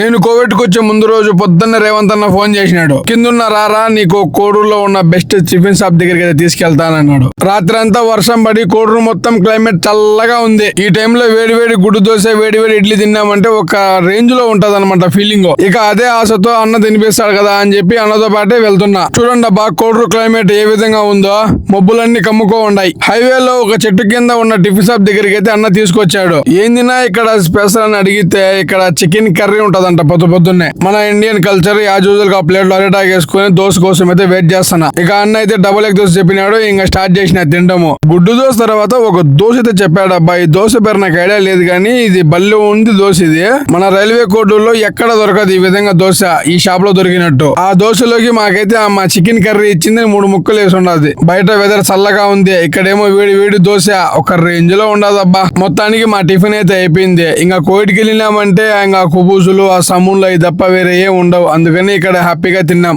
నేను కోవిడ్కు వచ్చే ముందు రోజు పొద్దున్న రేవంత్ అన్న ఫోన్ చేసినాడు. కిందున్న రారా నీకు కోడూరులో ఉన్న బెస్ట్ టిఫిన్ షాప్ దగ్గరికి అయితే తీసుకెళ్తానన్నాడు. రాత్రి అంతా వర్షం పడి కోడూరు మొత్తం క్లైమేట్ చల్లగా ఉంది. ఈ టైంలో వేడి వేడి గుడ్డు దోశ వేడి వేడి ఇడ్లీ తిన్నామంటే ఒక రేంజ్లో ఉంటది అనమాట ఫీలింగ్. ఇక అదే ఆశతో అన్న తినిపిస్తాడు కదా అని చెప్పి అన్నతో పాటే వెళ్తున్నా. చూడండి అబ్బా కోడూరు క్లైమేట్ ఏ విధంగా ఉందో. మబ్బులన్నీ కమ్ముకో ఉన్నాయి హైవేలో ఒక చెట్టు కింద ఉన్న టిఫిన్ షాప్ దగ్గరికి అయితే అన్న తీసుకొచ్చాడు. ఏందినా ఇక్కడ స్పెషల్ అని అడిగితే ఇక్కడ చికెన్ కర్రీ కాదంట పొద్దు పొద్దున్నే. మన ఇండియన్ కల్చర్ యాజ్ యూజువల్గా ప్లేట్లో అరేటాక్ వేసుకుని దోశ కోసం అయితే వెయిట్ చేస్తాను ఇక అన్న అయితే డబుల్ ఎగ్ దోశ చెప్పినాడు ఇంకా స్టార్ట్ చేసిన తినడము గుడ్డు దోశ తర్వాత ఒక దోశ అయితే చెప్పాడు అబ్బాయి ఈ దోశ పేరు నాకు ఐడియా లేదు కానీ ఇది బల్లి ఉంది దోశ ఇది. మన రైల్వే కోర్టులో ఎక్కడ దొరకదు ఈ విధంగా దోశ ఈ షాప్లో దొరికినట్టు. ఆ దోశలోకి మాకైతే మా చికెన్ కర్రీ ఇచ్చింది మూడు ముక్కలు వేసి ఉండదు. బయట వెదర్ చల్లగా ఉంది ఇక్కడేమో వేడి వేడి దోశ ఒక రేంజ్లో ఉండదబ్బా. మొత్తానికి మా టిఫిన్ అయితే అయిపోయింది. ఇంకా కోవిడ్కి వెళ్ళినామంటే ఇంకా కుబూసులు ఆ సమూన్లు అవి తప్ప వేరే ఏం ఉండవు. అందుకని ఇక్కడ హ్యాపీగా తిన్నాం.